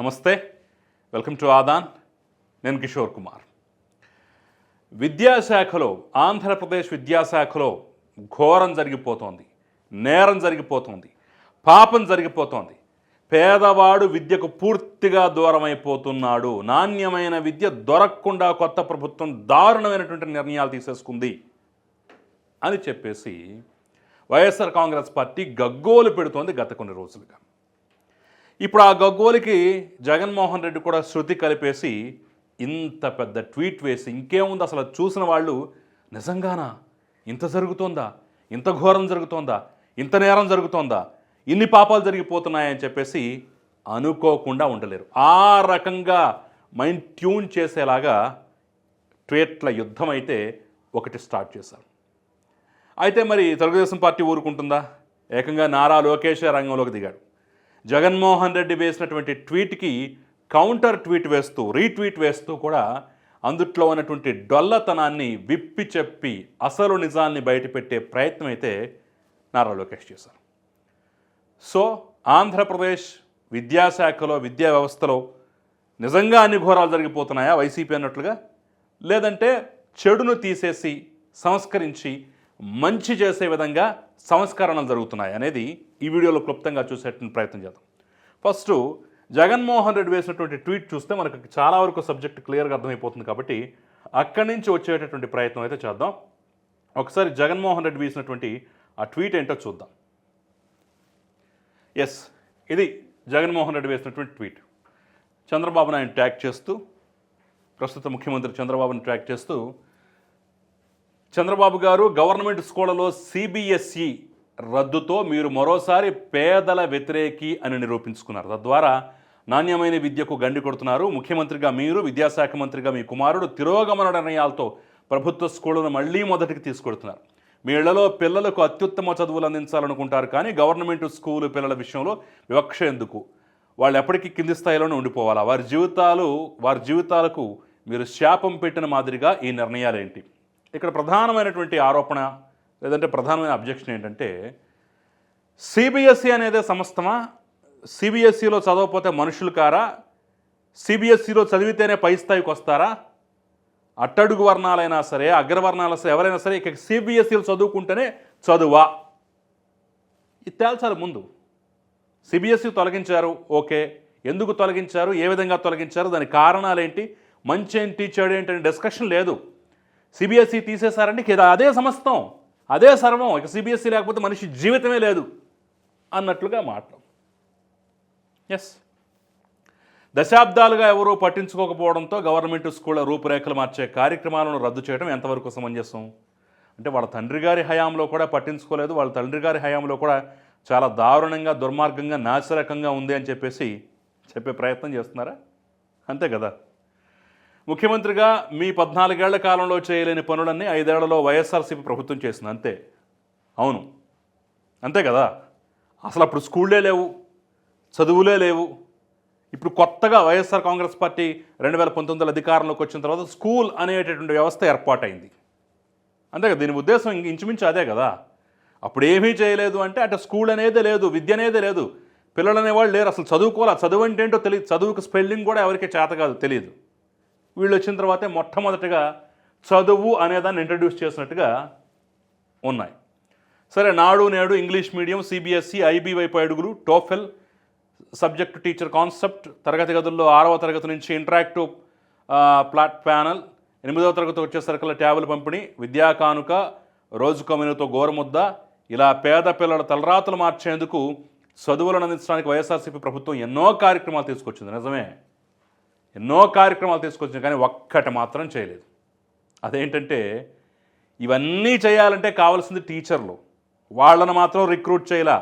నమస్తే. Welcome to Aadan నేను కిషోర్ కుమార్. విద్యాశాఖలో ఆంధ్రప్రదేశ్ విద్యాశాఖలో ఘోరం జరిగిపోతోంది నేరం జరిగిపోతోంది పాపం జరిగిపోతోంది. పేదవాడు విద్యకు పూర్తిగా దూరమైపోతున్నాడు. నాణ్యమైన విద్య దొరకకుండా కొత్త ప్రభుత్వం దారుణమైనటువంటి నిర్ణయాలు తీసేసుకుంది అని చెప్పేసి వైఎస్ఆర్ కాంగ్రెస్ పార్టీ గగ్గోలు పెడుతోంది గత కొన్ని రోజులుగా. ఇప్పుడు ఆ గగ్గోలికి జగన్మోహన్ రెడ్డి కూడా శృతి కలిపేసి ఇంత పెద్ద ట్వీట్ వేసి ఇంకేముంది అసలు చూసిన వాళ్ళు నిజంగానా? ఇంత జరుగుతోందా? ఇంత ఘోరం జరుగుతోందా? ఇంత నేరం జరుగుతోందా? ఇన్ని పాపాలు జరిగిపోతున్నాయని చెప్పేసి అనుకోకుండా ఉండలేరు. ఆ రకంగా మైండ్ ట్యూన్ చేసేలాగా ట్వీట్ల యుద్ధం అయితే ఒకటి స్టార్ట్ చేశారు. అయితే మరి తెలుగుదేశం పార్టీ ఊరుకుంటుందా? ఏకంగా నారా లోకేష్ రంగంలోకి దిగాడు. జగన్మోహన్ రెడ్డి వేసినటువంటి ట్వీట్కి కౌంటర్ ట్వీట్ వేస్తూ రీట్వీట్ వేస్తూ కూడా అందుట్లో ఉన్నటువంటి డొల్లతనాన్ని విప్పి చెప్పి అసలు నిజాన్ని బయటపెట్టే ప్రయత్నం అయితే నారా లోకేష్ చేశారు. సో ఆంధ్రప్రదేశ్ విద్యాశాఖలో విద్యా వ్యవస్థలో నిజంగా అన్ని ఘోరాలు జరిగిపోతున్నాయా? వైసీపీ అన్నట్లుగా? లేదంటే చెడును తీసేసి సంస్కరించి మంచి చేసే విధంగా సంస్కరణలు జరుగుతున్నాయి అనేది ఈ వీడియోలో క్లుప్తంగా చూసేటువంటి ప్రయత్నం చేద్దాం. ఫస్ట్ జగన్మోహన్ రెడ్డి వేసినటువంటి ట్వీట్ చూస్తే మనకు చాలా వరకు సబ్జెక్ట్ క్లియర్గా అర్థమైపోతుంది కాబట్టి అక్కడి నుంచి వచ్చేటటువంటి ప్రయత్నం అయితే చేద్దాం. ఒకసారి జగన్మోహన్ రెడ్డి వేసినటువంటి ఆ ట్వీట్ ఏంటో చూద్దాం. ఎస్ ఇది జగన్మోహన్ రెడ్డి వేసినటువంటి ట్వీట్. చంద్రబాబు నాయుడు ట్యాగ్ చేస్తూ ప్రస్తుత ముఖ్యమంత్రి చంద్రబాబును ట్రాక్ చేస్తూ చంద్రబాబు గారు గవర్నమెంట్ స్కూళ్ళలో సిబిఎస్ఈ రద్దుతో మీరు మరోసారి పేదల వ్యతిరేకి అని నిరూపించుకున్నారు. తద్వారా నాణ్యమైన విద్యకు గండి కొడుతున్నారు. ముఖ్యమంత్రిగా మీరు విద్యాశాఖ మంత్రిగా మీ కుమారుడు తిరోగమన నిర్ణయాలతో ప్రభుత్వ స్కూళ్ళను మళ్ళీ మొదటికి తీసుకొడుతున్నారు. మీ ఇళ్ళలో పిల్లలకు అత్యుత్తమ చదువులు అందించాలనుకుంటారు కానీ గవర్నమెంట్ స్కూలు పిల్లల విషయంలో వివక్ష ఎందుకు? వాళ్ళు ఎప్పటికీ కింది స్థాయిలోనే ఉండిపోవాలా? వారి జీవితాలు వారి జీవితాలకు మీరు శాపం పెట్టిన మాదిరిగా ఈ నిర్ణయాలు ఏంటి ఇక్కడ ప్రధానమైనటువంటి ఆరోపణ లేదంటే ప్రధానమైన అబ్జెక్షన్ ఏంటంటే సిబిఎస్ఈ అనేది సంస్థమా సిబిఎస్ఈలో చదవకపోతే మనుషులు కారా? సిబిఎస్ఈలో చదివితేనే పై స్థాయికి వస్తారా? అట్టడుగు వర్ణాలైనా సరే అగ్రవర్ణాల సరే ఎవరైనా సరే ఇక సిబిఎస్ఈలు చదువుకుంటేనే చదువా? ఇది తేల్చాలి ముందు. సిబిఎస్ఈ తొలగించారు ఓకే. ఎందుకు తొలగించారు? ఏ విధంగా తొలగించారు? దాని కారణాలు ఏంటి మంచి ఏంటి చెడు ఏంటి అనే డిస్కషన్ లేదు. సిబిఎస్ఈ తీసేశారంటే ఇక అదే సమస్తం. అదే సర్వం. ఇక సిబిఎస్ఈ లేకపోతే మనిషి జీవితమే లేదు అన్నట్లుగా మాట్లాడు. ఎస్ దశాబ్దాలుగా ఎవరూ పట్టించుకోకపోవడంతో గవర్నమెంట్ స్కూళ్ళ రూపురేఖలు మార్చే కార్యక్రమాలను రద్దు చేయడం ఎంతవరకు సమంజసం? అంటే వాళ్ళ తండ్రి గారి హయాంలో కూడా పట్టించుకోలేదు. వాళ్ళ తండ్రి గారి హయాంలో కూడా చాలా దారుణంగా దుర్మార్గంగా నాశరకంగా ఉంది అని చెప్పేసి చెప్పే ప్రయత్నం చేస్తున్నారా? అంతే కదా. ముఖ్యమంత్రిగా మీ పద్నాలుగేళ్ళ కాలంలో చేయలేని పనులన్నీ ఐదేళ్ళలో వైఎస్ఆర్సీపీ ప్రభుత్వం చేసింది అంతే. అవును. అంతే కదా? అసలు అప్పుడు స్కూళ్ళే లేవు చదువులే లేవు. ఇప్పుడు కొత్తగా వైఎస్ఆర్ కాంగ్రెస్ పార్టీ రెండు వేల పంతొమ్మిదిలో అధికారంలోకి వచ్చిన తర్వాత స్కూల్ అనేటటువంటి వ్యవస్థ ఏర్పాటైంది. అంతే కదా? దీని ఉద్దేశం ఇంచుమించు అదే కదా? అప్పుడు ఏమీ చేయలేదు అంటే అటు స్కూల్ అనేదే లేదు విద్య అనేదే లేదు. పిల్లలు అనేవాళ్ళు లేరు. అసలు చదువుకోవాలి. చదువు అంటే ఏంటో తెలియదు చదువుకు స్పెల్లింగ్ కూడా ఎవరికి చేత కాదు తెలియదు వీళ్ళు వచ్చిన తర్వాతే మొట్టమొదటిగా చదువు అనేదాన్ని ఇంట్రడ్యూస్ చేసినట్టుగా ఉన్నాయి. సరే నాడు నేడు ఇంగ్లీష్ మీడియం సిబిఎస్ఈ ఐబీ వైపు అడుగులు టోఫెల్ సబ్జెక్ట్ టీచర్ కాన్సెప్ట్ తరగతి గదుల్లో ఆరవ తరగతి నుంచి ఇంటరాక్టివ్ ప్లాట్ ప్యానల్ ఎనిమిదవ తరగతి వచ్చేసరికల్లా ట్యాబులు పంపిణీ విద్యా కానుక రోజు కమ్యూనితో గోరముద్ద ఇలా పేద పిల్లల తలరాతలు మార్చేందుకు చదువులను అందించడానికి వైఎస్ఆర్సీపీ ప్రభుత్వం ఎన్నో కార్యక్రమాలు తీసుకొచ్చింది. నిజమే. ఎన్నో కార్యక్రమాలు తీసుకొచ్చిన కానీ ఒక్కటి మాత్రం చేయలేదు. అదేంటంటే ఇవన్నీ చేయాలంటే కావాల్సింది టీచర్లు. వాళ్ళను మాత్రం రిక్రూట్ చేయలా.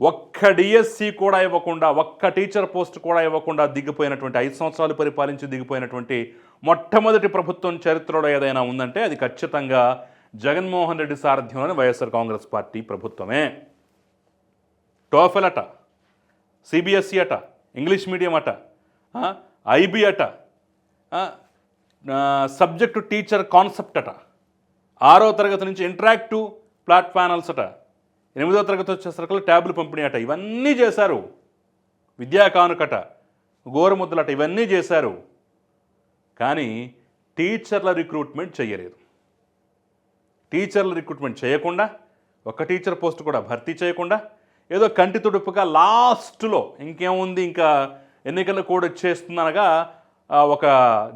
ఒక్క డిఎస్సి కూడా ఇవ్వకుండా ఒక్క టీచర్ పోస్ట్ కూడా ఇవ్వకుండా దిగిపోయినటువంటి ఐదు సంవత్సరాలు పరిపాలించి దిగిపోయినటువంటి మొట్టమొదటి ప్రభుత్వం చరిత్రలో ఏదైనా ఉందంటే అది ఖచ్చితంగా జగన్మోహన్ రెడ్డి సారథ్యంలోని వైఎస్ఆర్ కాంగ్రెస్ పార్టీ ప్రభుత్వమే. టోఫెల్ అట సిబిఎస్ఈ అట ఇంగ్లీష్ మీడియం అట ఐబీ అట సబ్జెక్టు టీచర్ కాన్సెప్ట్ అట. ఆరో తరగతి నుంచి ఇంటరాక్టివ్ ప్లాట్ ప్యానల్స్ అట. ఎనిమిదో తరగతి వచ్చేసరికి ట్యాబ్లు పంపిణీ అట. ఇవన్నీ చేశారు. విద్యా కానుకట గోరుముద్దలట ఇవన్నీ చేశారు. కానీ టీచర్ల రిక్రూట్మెంట్ చేయలేదు టీచర్ల రిక్రూట్మెంట్ చేయకుండా ఒక టీచర్ పోస్ట్ కూడా భర్తీ చేయకుండా ఏదో కంటి తుడుపుగా లాస్ట్లో ఇంకేముంది ఇంకా ఎన్నికల కోడ్ ఇచ్చేస్తుందనగా ఒక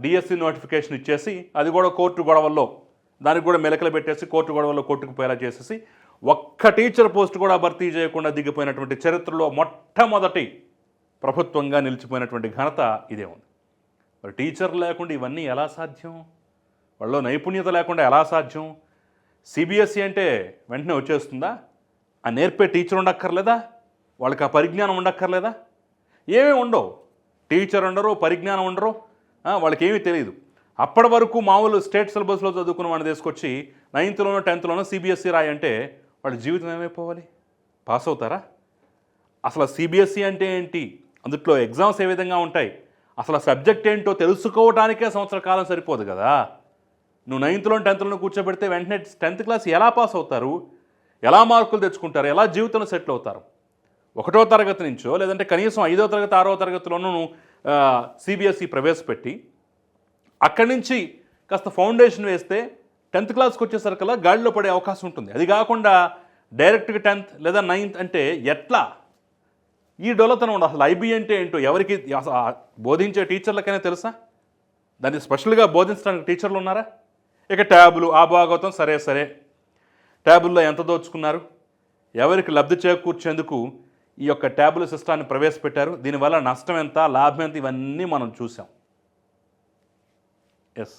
డిఎస్సి నోటిఫికేషన్ ఇచ్చేసి అది కూడా కోర్టు గొడవల్లో దానికి కూడా మెలకలు పెట్టేసి కోర్టు గొడవల్లో కొట్టుకుపోయేలా చేసేసి ఒక్క టీచర్ పోస్ట్ కూడా భర్తీ చేయకుండా దిగిపోయినటువంటి చరిత్రలో మొట్టమొదటి ప్రభుత్వంగా నిలిచిపోయినటువంటి ఘనత ఇదే ఉంది. మరి టీచర్ లేకుండా ఇవన్నీ ఎలా సాధ్యం? వాళ్ళలో నైపుణ్యత లేకుండా ఎలా సాధ్యం? సిబిఎస్ఈ అంటే వెంటనే వచ్చేస్తుందా? ఆ నేర్పే టీచర్ ఉండక్కర్లేదా? వాళ్ళకి ఆ పరిజ్ఞానం ఉండక్కర్లేదా? ఏమీ ఉండవు. టీచర్ ఉండరు పరిజ్ఞానం ఉండరు. వాళ్ళకి ఏమీ తెలియదు అప్పటి వరకు మామూలు స్టేట్ సిలబస్లో చదువుకున్న వాడిని తీసుకొచ్చి నైన్త్లోనో టెన్త్లోనో సిబిఎస్ఈ రాయి అంటే వాళ్ళ జీవితం ఏమైపోవాలి? పాస్ అవుతారా? అసలు సిబిఎస్ఈ అంటే ఏంటి? అందుట్లో ఎగ్జామ్స్ ఏ విధంగా ఉంటాయి? అసలు సబ్జెక్ట్ ఏంటో తెలుసుకోవడానికే సంవత్సర కాలం సరిపోదు కదా. నువ్వు నైన్త్లో టెన్త్లో కూర్చోబెడితే వెంటనే టెన్త్ క్లాస్ ఎలా పాస్ అవుతారు? ఎలా మార్కులు తెచ్చుకుంటారు? ఎలా జీవితంలో సెటిల్ అవుతారు? ఒకటో తరగతి నుంచో లేదంటే కనీసం ఐదో తరగతి ఆరో తరగతిలోనూ సిబిఎస్ఈ ప్రవేశపెట్టి అక్కడి నుంచి కాస్త ఫౌండేషన్ వేస్తే టెన్త్ క్లాస్కి వచ్చేసరికల్లా గాడిలో పడే అవకాశం ఉంటుంది. అది కాకుండా డైరెక్ట్గా టెన్త్ లేదా నైన్త్ అంటే ఎట్లా? ఈ డొలతనం ఉండదు అసలు ఐబీ అంటే ఏంటో ఎవరికి అసలు బోధించే టీచర్లకైనా తెలుసా? దాన్ని స్పెషల్గా బోధించడానికి టీచర్లు ఉన్నారా? ఇక ట్యాబులు ఆ భాగవతం సరే సరే. ట్యాబుల్లో ఎంత దోచుకున్నారు? ఎవరికి లబ్ధి చేకూర్చేందుకు ఈ యొక్క ట్యాబ్లెట్ సిస్టాన్ని ప్రవేశపెట్టారు. దీనివల్ల నష్టం ఎంత లాభం ఎంత ఇవన్నీ మనం చూసాం ఎస్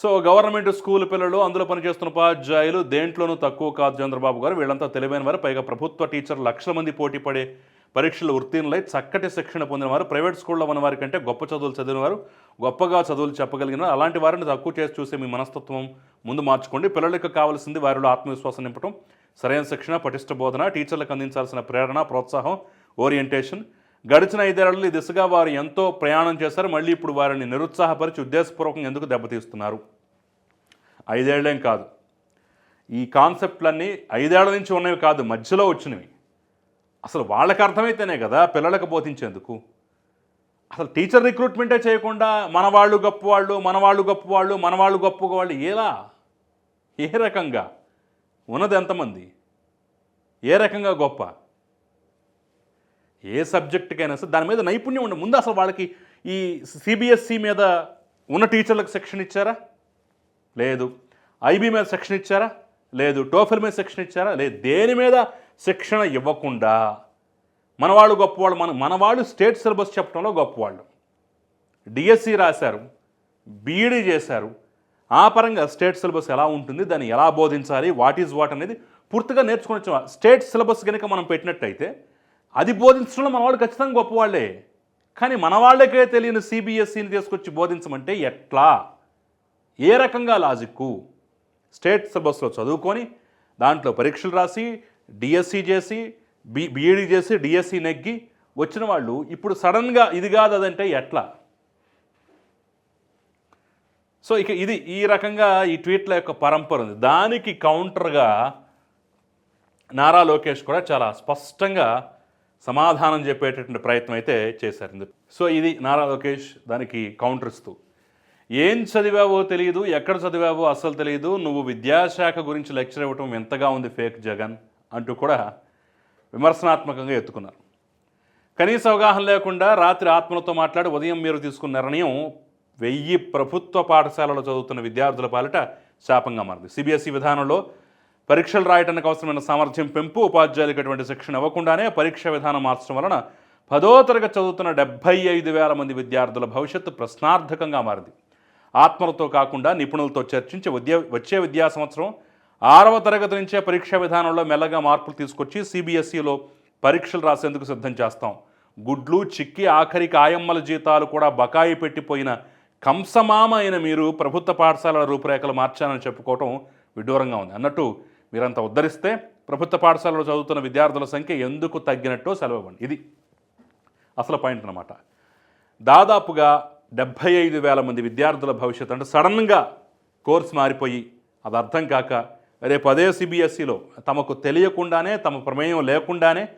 సో గవర్నమెంట్ స్కూల్ పిల్లలు అందులో పనిచేస్తున్న ఉపాధ్యాయులు దేంట్లోనూ తక్కువ కాదు చంద్రబాబు గారు. వీళ్ళంతా తెలివైన వారు. పైగా ప్రభుత్వ టీచర్ లక్షల మంది పోటీ పడే పరీక్షలు ఉత్తీర్ణులై చక్కటి శిక్షణ పొందిన వారు ప్రైవేట్ స్కూల్లో ఉన్న వారి కంటే గొప్ప చదువులు చదివిన వారు గొప్పగా చదువులు చెప్పగలిగిన వారు అలాంటి వారిని తక్కువ చేసి చూసే మీ మనస్తత్వం ముందు మార్చుకోండి. పిల్లలకు కావాల్సింది వారిలో ఆత్మవిశ్వాసం నింపటం సరైన శిక్షణ పటిష్ట బోధన టీచర్లకు అందించాల్సిన ప్రేరణ ప్రోత్సాహం ఓరియంటేషన్. గడిచిన ఐదేళ్ళలో ఈ దిశగా వారు ఎంతో ప్రయాణం చేశారు. మళ్ళీ ఇప్పుడు వారిని నిరుత్సాహపరిచి ఉద్దేశపూర్వకంగా ఎందుకు దెబ్బతీస్తున్నారు? ఐదేళ్ళేం కాదు. ఈ కాన్సెప్ట్లన్నీ ఐదేళ్ళ నుంచి ఉన్నవి కాదు మధ్యలో వచ్చినవి. అసలు వాళ్ళకి అర్థమైతేనే కదా పిల్లలకు బోధించేందుకు. అసలు టీచర్ రిక్రూట్మెంటే చేయకుండా మన వాళ్ళు గొప్ప వాళ్ళు మన వాళ్ళు గొప్ప వాళ్ళు మన వాళ్ళు గొప్ప వాళ్ళు ఎలా? ఏ రకంగా? ఉన్నది ఎంతమంది? ఏ రకంగా గొప్ప? ఏ సబ్జెక్టుకైనా సరే దాని మీద నైపుణ్యం ఉండే ముందు అసలు వాళ్ళకి ఈ సిబిఎస్సి మీద ఉన్న టీచర్లకు శిక్షణ ఇచ్చారా? లేదు. ఐబీ మీద శిక్షణ ఇచ్చారా? లేదు టోఫెల్ మీద శిక్షణ ఇచ్చారా? లేదు దేని మీద శిక్షణ ఇవ్వకుండా మనవాళ్ళు గొప్పవాళ్ళు మన మనవాళ్ళు స్టేట్ సిలబస్ చెప్పడంలో గొప్పవాళ్ళు. డిఎస్సి రాశారు బీఈడీ చేశారు. ఆ పరంగా స్టేట్ సిలబస్ ఎలా ఉంటుంది దాన్ని ఎలా బోధించాలి వాట్ ఈజ్ వాట్ అనేది పూర్తిగా నేర్చుకుని స్టేట్ సిలబస్ కనుక మనం పెట్టినట్టయితే అది బోధించడంలో మనవాళ్ళు ఖచ్చితంగా గొప్పవాళ్ళే. కానీ మన వాళ్ళకే తెలియని సిబిఎస్ఈని తీసుకొచ్చి బోధించమంటే ఎట్లా? ఏ రకంగా లాజిక్కు? స్టేట్ సిలబస్లో చదువుకొని దాంట్లో పరీక్షలు రాసి డిఎస్సి చేసి బి బీఈడీ చేసి డిఎస్సి నెగ్గి వచ్చిన వాళ్ళు ఇప్పుడు సడన్గా ఇది కాదు అదంటే ఎట్లా? సో ఇక ఇది ఈ రకంగా ఈ ట్వీట్ల యొక్క పరంపర ఉంది. దానికి కౌంటర్గా నారా లోకేష్ కూడా చాలా స్పష్టంగా సమాధానం చెప్పేటటువంటి ప్రయత్నం అయితే చేశారు. సో ఇది నారా లోకేష్ దానికి కౌంటర్ ఇస్తూ. ఏం చదివావో తెలియదు ఎక్కడ చదివావో అస్సలు తెలియదు నువ్వు విద్యాశాఖ గురించి లెక్చర్ ఇవ్వటం ఎంతగా ఉంది ఫేక్ జగన్ అంటూ కూడా విమర్శనాత్మకంగా ఎత్తుకున్నారు. కనీస అవగాహన లేకుండా రాత్రి ఆత్మలతో మాట్లాడి ఉదయం మీరు తీసుకున్న నిర్ణయం వెయ్యి ప్రభుత్వ పాఠశాలలో చదువుతున్న విద్యార్థుల పాలిట శాపంగా మారింది. సిబిఎస్ఈ విధానంలో పరీక్షలు రాయడానికి అవసరమైన సామర్థ్యం పెంపు ఉపాధ్యాయులకు ఎటువంటి శిక్షణ ఇవ్వకుండానే పరీక్ష విధానం మార్చడం వలన పదో తరగతి చదువుతున్న డెబ్బై ఐదు వేల మంది విద్యార్థుల భవిష్యత్తు ప్రశ్నార్థకంగా మారింది. ఆత్మలతో కాకుండా నిపుణులతో చర్చించి విద్యా వచ్చే విద్యా సంవత్సరం ఆరవ తరగతి నుంచే పరీక్షా విధానంలో మెల్లగా మార్పులు తీసుకొచ్చి సిబిఎస్ఈలో పరీక్షలు రాసేందుకు సిద్ధం చేస్తాం. గుడ్లు చిక్కి ఆఖరికి ఆయమ్మల జీతాలు కూడా బకాయి పెట్టిపోయిన కంసమామ అయిన మీరు ప్రభుత్వ పాఠశాలల రూపురేఖలు మార్చానని చెప్పుకోవటం విడ్డూరంగా ఉంది. అన్నట్టు మీరంతా ఉద్ధరిస్తే ప్రభుత్వ పాఠశాలలో చదువుతున్న విద్యార్థుల సంఖ్య ఎందుకు తగ్గినట్టో సెలవివ్వండి. ఇది అసలు పాయింట్ అన్నమాట. దాదాపుగా డెబ్భై ఐదు వేల మంది విద్యార్థుల భవిష్యత్తు అంటే సడన్గా కోర్స్ మారిపోయి అది అర్థం కాక రేపు అదే సిబిఎస్ఈలో తమకు తెలియకుండానే తమ ప్రమేయం లేకుండానే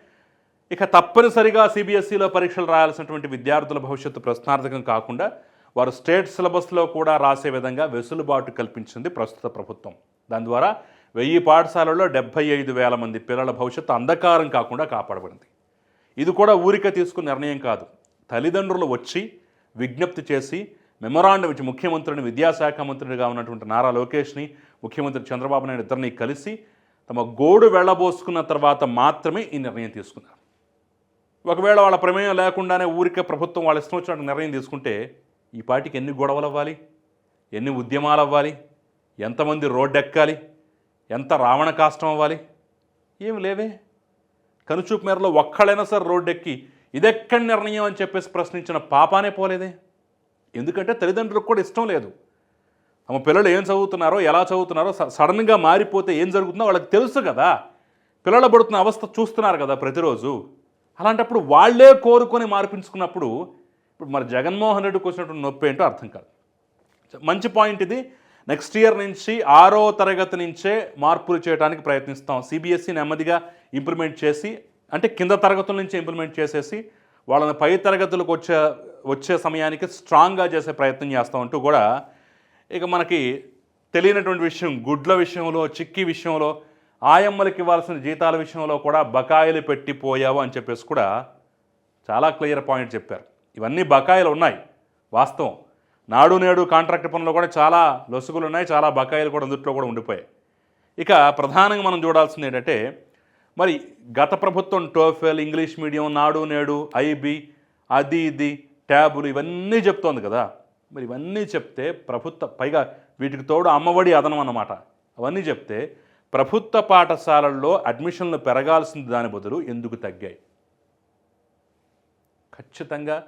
ఇక తప్పనిసరిగా సిబిఎస్ఈలో పరీక్షలు రాయాల్సినటువంటి విద్యార్థుల భవిష్యత్తు ప్రశ్నార్థకం కాకుండా వారు స్టేట్ సిలబస్లో కూడా రాసే విధంగా వెసులుబాటు కల్పించింది ప్రస్తుత ప్రభుత్వం. దాని ద్వారా వెయ్యి పాఠశాలల్లో డెబ్బై ఐదు వేల మంది పిల్లల భవిష్యత్తు అంధకారం కాకుండా కాపాడబడింది. ఇది కూడా ఊరికే తీసుకున్న నిర్ణయం కాదు. తల్లిదండ్రులు వచ్చి విజ్ఞప్తి చేసి మెమొరాండం ఇచ్చి ముఖ్యమంత్రిని విద్యాశాఖ మంత్రిగా ఉన్నటువంటి నారా లోకేష్ని ముఖ్యమంత్రి చంద్రబాబు నాయుడు ఇద్దరిని కలిసి తమ గోడు వెళ్ళబోసుకున్న తర్వాత మాత్రమే ఈ నిర్ణయం తీసుకున్నారు. ఒకవేళ వాళ్ళ ప్రమేయం లేకుండానే ఊరికే ప్రభుత్వం వాళ్ళ ఇష్టం వచ్చినట్టు నిర్ణయం తీసుకుంటే ఈ పాటికి ఎన్ని గొడవలు అవ్వాలి? ఎన్ని ఉద్యమాలు అవ్వాలి? ఎంతమంది రోడ్డెక్కాలి? ఎంత రావణ కాష్టం అవ్వాలి? ఏమి లేవే. కనుచూపు మేరలో ఒక్కళ్ళైనా సరే రోడ్డెక్కి ఇదెక్కడ నిర్ణయం అని చెప్పేసి ప్రశ్నించిన పాపానే పోలేదే? ఎందుకంటే తల్లిదండ్రులకు కూడా ఇష్టం లేదు. తమ పిల్లలు ఏం చదువుతున్నారో ఎలా చదువుతున్నారో స- సడన్గా మారిపోతే ఏం జరుగుతుందో వాళ్ళకి తెలుసు కదా. పిల్లలు పడుతున్న అవస్థ చూస్తున్నారు కదా ప్రతిరోజు. అలాంటప్పుడు వాళ్ళే కోరుకొని మార్పించుకున్నప్పుడు ఇప్పుడు మరి జగన్మోహన్ రెడ్డికి వచ్చినటువంటి నొప్పి ఏంటో అర్థం కాదు. మంచి పాయింట్ ఇది. నెక్స్ట్ ఇయర్ నుంచి ఆరో తరగతి నుంచే మార్పులు చేయడానికి ప్రయత్నిస్తాం. సిబిఎస్ఈ నెమ్మదిగా ఇంప్లిమెంట్ చేసి అంటే కింద తరగతుల నుంచి ఇంప్లిమెంట్ చేసేసి వాళ్ళని పై తరగతులకు వచ్చే వచ్చే సమయానికి స్ట్రాంగ్గా చేసే ప్రయత్నం చేస్తాం అంటూ కూడా ఇక మనకి తెలియనటువంటి విషయం గుడ్ల విషయంలో చిక్కి విషయంలో ఆయమ్మలకి ఇవ్వాల్సిన జీతాల విషయంలో కూడా బకాయిలు పెట్టిపోయావు అని చెప్పేసి కూడా చాలా క్లియర్ పాయింట్ చెప్పారు. ఇవన్నీ బకాయిలు ఉన్నాయి వాస్తవం. నాడు నేడు కాంట్రాక్ట్ పనులు కూడా చాలా లొసుగులు ఉన్నాయి చాలా బకాయిలు కూడా అందుట్లో కూడా ఉండిపోయాయి. ఇక ప్రధానంగా మనం చూడాల్సింది ఏంటంటే మరి గత ప్రభుత్వం టోఫెల్ ఇంగ్లీష్ మీడియం నాడు నేడు ఐబీ అది ఇది ట్యాబులు ఇవన్నీ చెప్తోంది కదా. మరి ఇవన్నీ చెప్తే ప్రభుత్వ పైగా వీటికి తోడు అమ్మఒడి అదనం అన్నమాట. అవన్నీ చెప్తే ప్రభుత్వ పాఠశాలల్లో అడ్మిషన్లు పెరగాల్సింది దాని బదులు ఎందుకు తగ్గాయి? ఖచ్చితంగా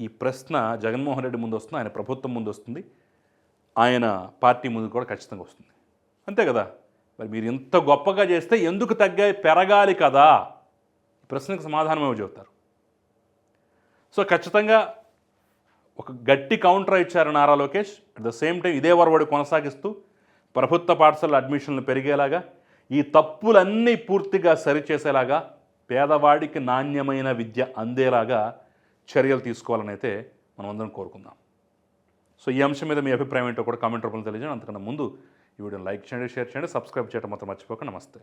ఈ ప్రశ్న జగన్మోహన్ రెడ్డి ముందు వస్తుంది ఆయన ప్రభుత్వం ముందు వస్తుంది ఆయన పార్టీ ముందు కూడా ఖచ్చితంగా వస్తుంది. అంతే కదా? మరి మీరు ఇంత గొప్పగా చేస్తే ఎందుకు తగ్గాయి? పెరగాలి కదా. ప్రశ్నకు సమాధానం ఏమో చెబుతారు. సో ఖచ్చితంగా ఒక గట్టి కౌంటర్ ఇచ్చారు Nara Lokesh. At the same time ఇదే వరవడి కొనసాగిస్తూ ప్రభుత్వ పాఠశాల అడ్మిషన్లు పెరిగేలాగా ఈ తప్పులన్నీ పూర్తిగా సరిచేసేలాగా పేదవాడికి నాణ్యమైన విద్య అందేలాగా చర్యలు తీసుకోవాలని అయితే మనం అందరం కోరుకుందాం. సో ఈ అంశం మీద మీ అభిప్రాయం ఏంటో కూడా కామెంట్ రూపంలో తెలియజేయండి. అంతకన్నా ముందు ఈ వీడియోని లైక్ చేయండి షేర్ చేయండి సబ్స్క్రైబ్ చేయడం మాత్రం మర్చిపోక నమస్తే.